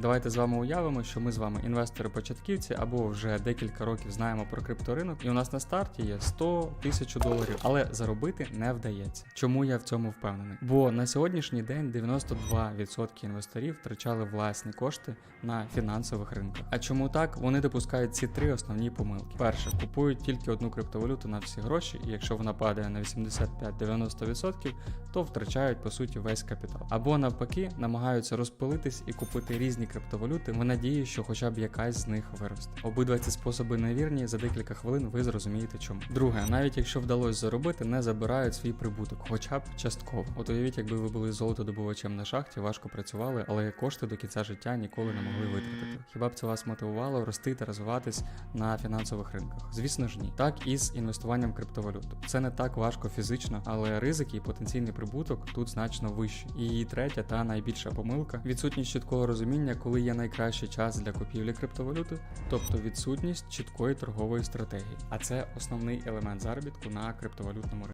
Давайте з вами уявимо, що ми з вами інвестори-початківці або вже декілька років знаємо про крипторинок, і у нас на старті є 100 тисяч доларів, але заробити не вдається. Чому я в цьому впевнений? Бо на сьогоднішній день 92% інвесторів втрачали власні кошти на фінансових ринках. А чому так? Вони допускають ці три основні помилки. Перше, купують тільки одну криптовалюту на всі гроші, і якщо вона падає на 85-90%, то втрачають по суті весь капітал. Або навпаки, намагаються розпилитись і купити різні криптовалюти в надії, що хоча б якась з них виросте. Обидва ці способи невірні. За декілька хвилин ви зрозумієте чому. Друге, навіть якщо вдалося заробити, не забирають свій прибуток, хоча б частково. От уявіть, якби ви були золотодобувачем на шахті, важко працювали, але кошти до кінця життя ніколи не могли витратити. Хіба б це вас мотивувало рости та розвиватись на фінансових ринках? Звісно ж ні. Так і з інвестуванням криптовалюту. Це не так важко фізично, але ризики і потенційний прибуток тут значно вищі. І третя та найбільша помилка відсутність чіткого розуміння, коли є найкращий час для купівлі криптовалюти, тобто відсутність чіткої торгової стратегії. А це основний елемент заробітку на криптовалютному ринку.